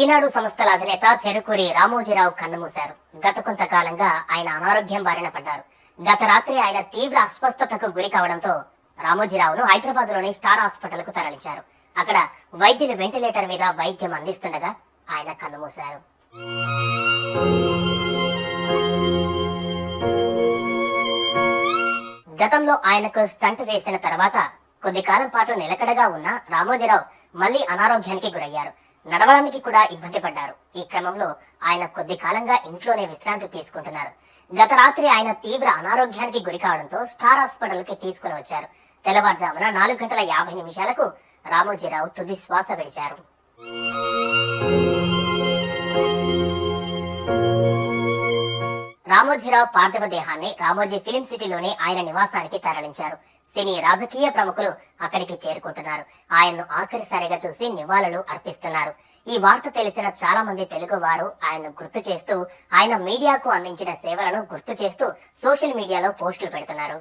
ఈనాడు సంస్థల అధినేత చెరుకూరి రామోజీరావు కన్నుమూశారు. గత కొంతకాలంగా ఆయన అనారోగ్యం బారిన పడ్డారు. గత రాత్రి ఆయన తీవ్ర అస్వస్థతకు గురి కావడంతో రామోజీరావును హైదరాబాద్లోని స్టార్ హాస్పిటల్కు తరలించారు. అక్కడ వైద్యులు వెంటిలేటర్ మీద వైద్యం అందిస్తుండగా ఆయన కన్నుమూశారు. గతంలో ఆయనకు స్టంట్ వేసిన తర్వాత కొద్ది కాలం పాటు నిలకడగా ఉన్న రామోజీరావు మళ్ళీ అనారోగ్యానికి గురయ్యారు. నడవడానికి కూడా ఇబ్బంది పడ్డారు. ఈ క్రమంలో ఆయన కొద్ది కాలంగా ఇంట్లోనే విశ్రాంతి తీసుకుంటున్నారు. గత రాత్రి ఆయన తీవ్ర అనారోగ్యానికి గురి కావడంతో స్టార్ హాస్పిటల్కి తీసుకుని వచ్చారు. తెల్లవారుజామున నాలుగు గంటల యాభై నిమిషాలకు రామోజీరావు తుది శ్వాస విడిచారు. రామోజీరావు పార్థివ దేహాన్ని రామోజీ ఫిలిం సిటీలోని ఆయన నివాసానికి తరలించారు. సినీ రాజకీయ ప్రముఖులు అక్కడికి చేరుకుంటున్నారు. ఆయన్ను ఆఖరిసారిగా చూసి నివాళులు అర్పిస్తున్నారు. ఈ వార్త తెలిసిన చాలా మంది తెలుగు వారు ఆయన్ను గుర్తు చేస్తూ ఆయన మీడియాకు అందించిన సేవలను గుర్తు చేస్తూ సోషల్ మీడియాలో పోస్టులు పెడుతున్నారు.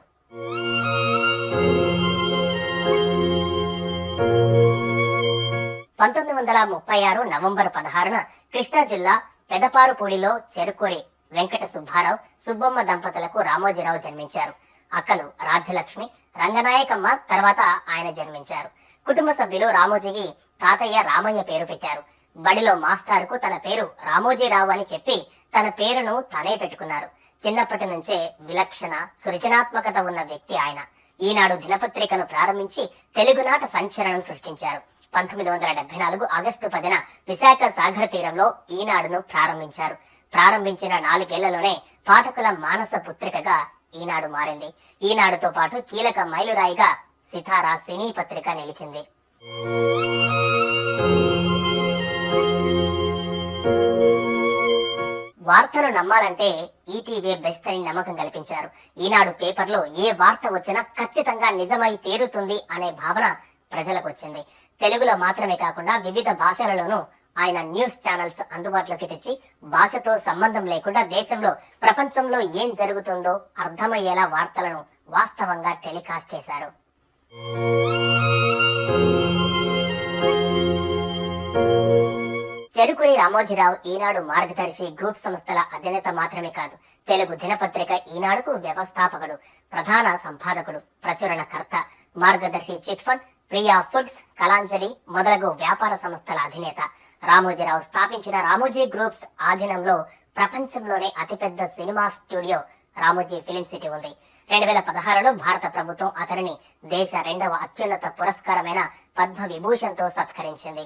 పంతొమ్మిది వందల ముప్పై ఆరు నవంబర్ పదహారున కృష్ణా జిల్లా పెదపారుపూడిలో చెరుకూరి వెంకట సుబ్బారావు సుబ్బమ్మ దంపతులకు రామోజీరావు జన్మించారు. అక్కలు రాజ్యలక్ష్మి రంగనాయకమ్మ తర్వాత ఆయన జన్మించారు. కుటుంబ సభ్యులు రామోజీకి తాతయ్య రామయ్య పేరు పెట్టారు. బడిలో మాస్టారుకు తన పేరు రామోజీరావు అని చెప్పి తన పేరును తనే పెట్టుకున్నారు. చిన్నప్పటి నుంచే విలక్షణ సృజనాత్మకత ఉన్న వ్యక్తి ఆయన. ఈనాడు దినపత్రికను ప్రారంభించి తెలుగునాట సంచలనం సృష్టించారు. పంతొమ్మిది వందల డెబ్బై నాలుగు ఆగస్టు పదిన విశాఖ సాగర తీరంలో ఈనాడును ప్రారంభించారు. ప్రారంభించిన నాలుగేళ్ళలోనే పాఠకుల మానస పుత్రికగా ఈనాడు మారింది. ఈనాడుతో పాటు కీలక మైలురాయిగా సితారా సినీ పత్రిక నిలిచింది. వార్తను నమ్మాలంటే ఈటీవీ బెస్ట్ అని నమ్మకం కల్పించారు. ఈనాడు పేపర్లో ఏ వార్త వచ్చినా ఖచ్చితంగా నిజమై తీరుతుంది అనే భావన ప్రజలకు వచ్చింది. తెలుగులో మాత్రమే కాకుండా వివిధ భాషలలోనూ ఆయన న్యూస్ ఛానల్స్ అందుబాటులోకి తెచ్చి భాషతో సంబంధం లేకుండా దేశంలో ప్రపంచంలో ఏం జరుగుతుందో అర్థమయ్యేలా వార్తలను వాస్తవంగా టెలికాస్ట్ చేశారు. చెరుకుని రామోజీరావు ఈనాడు మార్గదర్శి గ్రూప్ సంస్థల అధినేత మాత్రమే కాదు తెలుగు దినపత్రిక ఈనాడుకు వ్యవస్థాపకుడు ప్రధాన సంపాదకుడు ప్రచురణకర్త Margadarsi chit fund Priya foods Kalanjali మొదలగు వ్యాపార సంస్థల అధినేత రామోజీరావు స్థాపించిన రామోజీ గ్రూప్స్ ఆధీనంలో ప్రపంచంలోనే అతిపెద్ద cinema studio Ramoji film city ఉంది. రెండు వేల పదహారులో భారత ప్రభుత్వం అతనిని దేశ రెండవ అత్యున్నత పురస్కారమైన పద్మ విభూషణ్తో సత్కరించింది.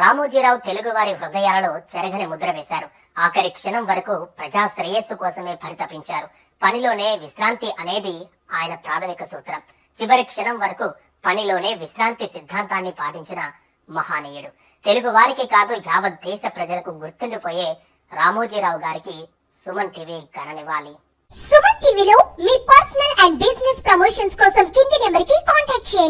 రామోజీరావు తెలుగువారి హృదయాలలో చెరగని ముద్ర వేశారు. ఆఖరి క్షణం వరకు ప్రజా శ్రేయస్సు కోసమే పరితపించారు. పనిలోనే విశ్రాంతి అనేది ఆయన ప్రాథమిక సూత్రం. చివరి క్షణం వరకు పనిలోనే విశ్రాంతి సిద్ధాంతాన్ని పాటించిన మహానీయుడు. తెలుగు వారికి కాదు యావత్ దేశ ప్రజలకు గుర్తుండిపోయే రామోజీరావు గారికి సుమన్ టీవీ ఘననివ్వాలి సుమన్ టీవీలో మీ పర్సనల్ అండ్ బిజినెస్ ప్రమోషన్స్ కోసం కింది నెంబర్కి కాంటాక్ట్ చేయండి.